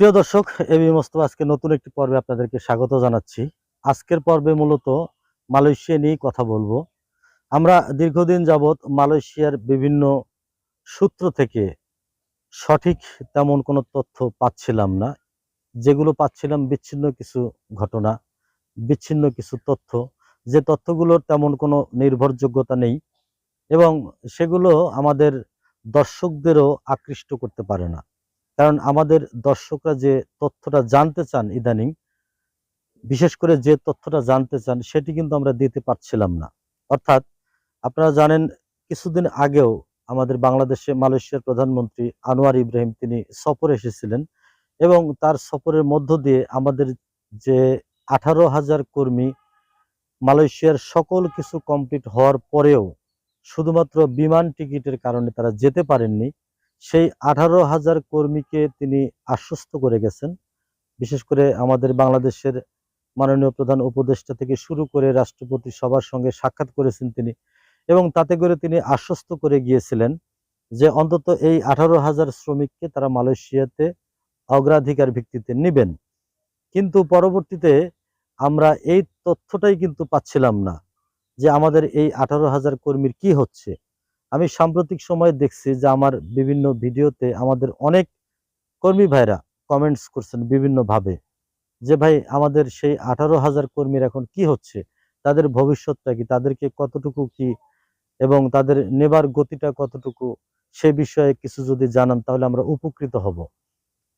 প্রিয় দর্শক এবি মোস্তফা আজকে নতুন একটি পর্বে আপনাদেরকে স্বাগত জানাচ্ছি। আজকের পর্বে মূলত মালয়েশিয়া নিয়েই কথা বলব। আমরা দীর্ঘদিন যাবৎ মালয়েশিয়ার বিভিন্ন সূত্র থেকে সঠিক তেমন কোনো তথ্য পাচ্ছিলাম না। যেগুলো পাচ্ছিলাম বিচ্ছিন্ন কিছু ঘটনা, বিচ্ছিন্ন কিছু তথ্য। যে তথ্যগুলোর তেমন কোনো নির্ভরযোগ্যতা নেই এবং সেগুলো আমাদের দর্শকদেরও আকৃষ্ট করতে পারে না। কারণ আমাদের দর্শকরা যে তথ্যটা জানতে চান ইদানিং, বিশেষ করে যে তথ্যটা জানতে চান, সেটি কিন্তু আমরা দিতে পারছিলাম না। অর্থাৎ আপনারা জানেন, কিছুদিন আগেও আমাদের বাংলাদেশে মালয়েশিয়ার প্রধানমন্ত্রী আনোয়ার ইব্রাহিম তিনি সফরে এসেছিলেন এবং তার সফরের মধ্য দিয়ে আমাদের যে আঠারো হাজার কর্মী মালয়েশিয়ার সকল কিছু কমপ্লিট হওয়ার পরেও শুধুমাত্র বিমান টিকিটের কারণে তারা যেতে পারেননি সেই আঠারো হাজার কর্মীকে তিনি আশ্বস্ত করে গেছেন। বিশেষ করে আমাদের বাংলাদেশের মাননীয় প্রধান উপদেষ্টা থেকে শুরু করে রাষ্ট্রপতি সবার সঙ্গে সাক্ষাৎ করেছেন তিনি এবং তাতে করে তিনি আশ্বস্ত করে গিয়েছিলেন যে অন্তত এই আঠারো হাজার শ্রমিককে তারা মালয়েশিয়াতে অগ্রাধিকার ভিত্তিতে নেবেন। কিন্তু পরবর্তীতে আমরা এই তথ্যটাই কিন্তু পাচ্ছিলাম না যে আমাদের এই আঠারো হাজার কর্মীর কি হচ্ছে। আমি সাম্প্রতিক সময়ে দেখছি যে আমার বিভিন্ন ভিডিওতে আমাদের অনেক কর্মী ভাইরা কমেন্টস করছেন বিভিন্নভাবে যে, ভাই, আমাদের সেই আঠারো হাজার কর্মীর এখন কি হচ্ছে? তাদের ভবিষ্যৎটা কি? তাদেরকে কতটুকু কি এবং তাদের নেবার গতিটা কতটুকু? সে বিষয়ে কিছু যদি জানান তাহলে আমরা উপকৃত হব।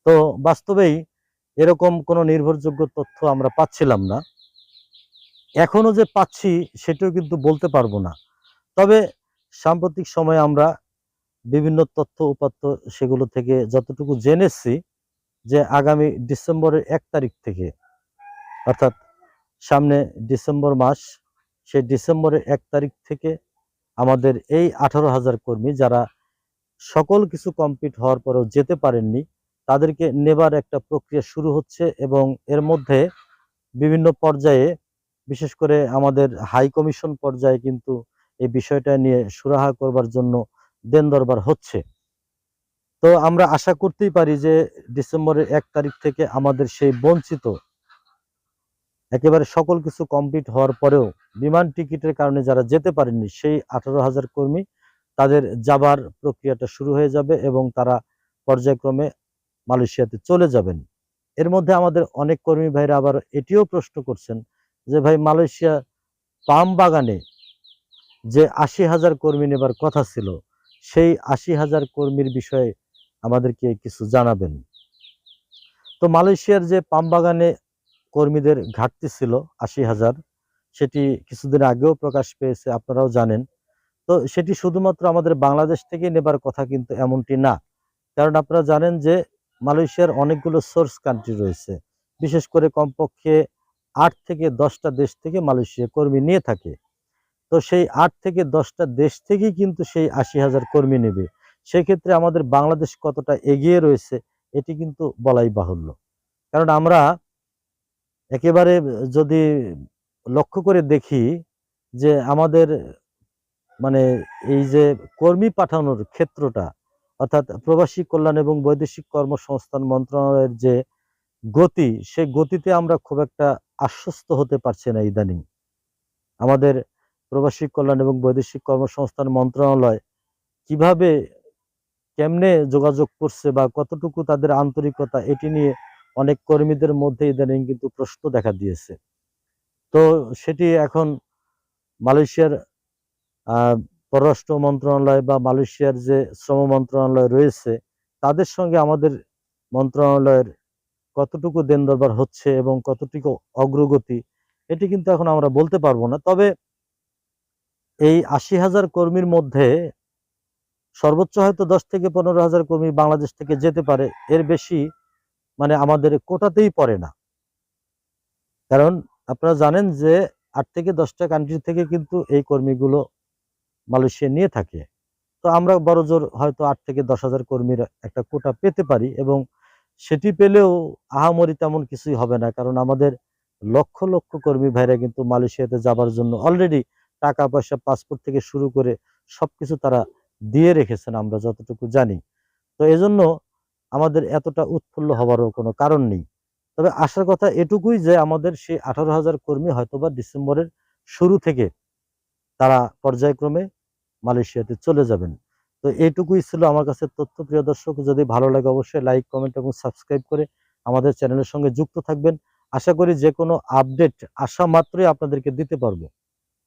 তো বাস্তবেই এরকম কোনো নির্ভরযোগ্য তথ্য আমরা পাচ্ছিলাম না। এখনও যে পাচ্ছি সেটাও কিন্তু বলতে পারব না। তবে সাম্প্রতিক সময়ে আমরা বিভিন্ন তথ্য, উপাত্ত সেগুলো থেকে যতটুকু জেনেছি যে আগামী ডিসেম্বরের এক তারিখ থেকে, অর্থাৎ সামনে ডিসেম্বর মাস, সেই ডিসেম্বরের এক তারিখ থেকে আমাদের এই আঠারো হাজার কর্মী যারা সকল কিছু কমপ্লিট হওয়ার পরেও যেতে পারেননি, তাদেরকে নেবার একটা প্রক্রিয়া শুরু হচ্ছে এবং এর মধ্যে বিভিন্ন পর্যায়ে, বিশেষ করে আমাদের হাই কমিশন পর্যায়ে কিন্তু এই বিষয়টা নিয়ে সুরাহা করবার জন্য দেন দরবার হচ্ছে। তো আমরা আশা করতেই পারি যে ডিসেম্বরের এক তারিখ থেকে আমাদের সেই বঞ্চিত, একেবারে সকল কিছু কমপ্লিট হওয়ার পরেও বিমান টিকিটের কারণে যারা যেতে পারেননি, সেই আঠারো হাজার কর্মী তাদের যাবার প্রক্রিয়াটা শুরু হয়ে যাবে এবং তারা পর্যায়ক্রমে মালয়েশিয়াতে চলে যাবেন। এর মধ্যে আমাদের অনেক কর্মী ভাইরা আবার এটিও প্রশ্ন করছেন যে, ভাই, মালয়েশিয়া পাম বাগানে যে আশি হাজার কর্মী নেবার কথা ছিল, সেই আশি হাজার কর্মীর বিষয়ে আমাদেরকে কিছু জানাবেন। তো মালয়েশিয়ার যে পামবাগানে কর্মীদের ঘাটতি ছিল আশি হাজার, সেটি কিছুদিন আগেও প্রকাশ পেয়েছে, আপনারাও জানেন। তো সেটি শুধুমাত্র আমাদের বাংলাদেশ থেকে নেবার কথা কিন্তু এমনটি না। কারণ আপনারা জানেন যে মালয়েশিয়ার অনেকগুলো সোর্স কান্ট্রি রয়েছে। বিশেষ করে কমপক্ষে আট থেকে দশটা দেশ থেকে মালয়েশিয়া কর্মী নিয়ে থাকে। তো সেই আট থেকে দশটা দেশ থেকেই কিন্তু সেই আশি হাজার কর্মী নেবে। সেক্ষেত্রে আমাদের বাংলাদেশ কতটা এগিয়ে রয়েছে, এটি কিন্তু বলাই বাহুল্য। কারণ আমরা একেবারে যদি লক্ষ্য করে দেখি যে আমাদের মানে এই যে কর্মী পাঠানোর ক্ষেত্রটা, অর্থাৎ প্রবাসী কল্যাণ এবং বৈদেশিক কর্মসংস্থান মন্ত্রণালয়ের যে গতি সে গতিতে আমরা খুব একটা আশ্বস্ত হতে পারছি না ইদানিং। আমাদের প্রবাসী কল্যাণ এবং বৈদেশিক কর্মসংস্থান মন্ত্রণালয় কীভাবে কেমনে যোগাযোগ করছে বা কতটুকু তাদের আন্তরিকতা, এটি নিয়ে অনেক কর্মীদের মধ্যে ইদানিং কিন্তু প্রশ্ন দেখা দিয়েছে। তো সেটি এখন মালয়েশিয়ার পররাষ্ট্র মন্ত্রণালয় বা মালয়েশিয়ার যে শ্রম মন্ত্রণালয় রয়েছে, তাদের সঙ্গে আমাদের মন্ত্রণালয়ের কতটুকু দেন দরবার হচ্ছে এবং কতটুকু অগ্রগতি, এটি কিন্তু এখন আমরা বলতে পারব না। তবে এই আশি হাজার কর্মীর মধ্যে সর্বোচ্চ হয়তো দশ থেকে পনেরো হাজার কর্মী বাংলাদেশ থেকে যেতে পারে। এর বেশি মানে আমাদের কোটাতেই পড়ে না। কারণ আপনারা জানেন যে আট থেকে দশটা কান্ট্রি থেকে কিন্তু এই কর্মীগুলো মালয়েশিয়া নিয়ে থাকে। তো আমরা বড় জোর হয়তো আট থেকে দশ হাজার কর্মীর একটা কোটা পেতে পারি এবং সেটি পেলেও আহামরি তেমন কিছুই হবে না। কারণ আমাদের লক্ষ লক্ষ কর্মী ভাইরা কিন্তু মালয়েশিয়াতে যাবার জন্য অলরেডি টাকা পয়সা পাসপোর্ট থেকে শুরু করে সবকিছু তারা দিয়ে রেখেছেন আমরা যতটুকু জানি। তো এজন্য আমাদের এতটা উৎফুল্ল হওয়ারও কোনো কারণ নেই। তবে আসার কথা এটুকুই যে আমাদের সেই আঠারো হাজার কর্মী হয়তোবা ডিসেম্বরের শুরু থেকে তারা পর্যায়ক্রমে মালয়েশিয়াতে চলে যাবেন। তো এইটুকুই ছিল আমার কাছে তথ্য। প্রিয় দর্শক, যদি ভালো লাগে অবশ্যই লাইক, কমেন্ট এবং সাবস্ক্রাইব করে আমাদের চ্যানেলের সঙ্গে যুক্ত থাকবেন। আশা করি যে কোনো আপডেট আসা মাত্রই আপনাদেরকে দিতে পারব।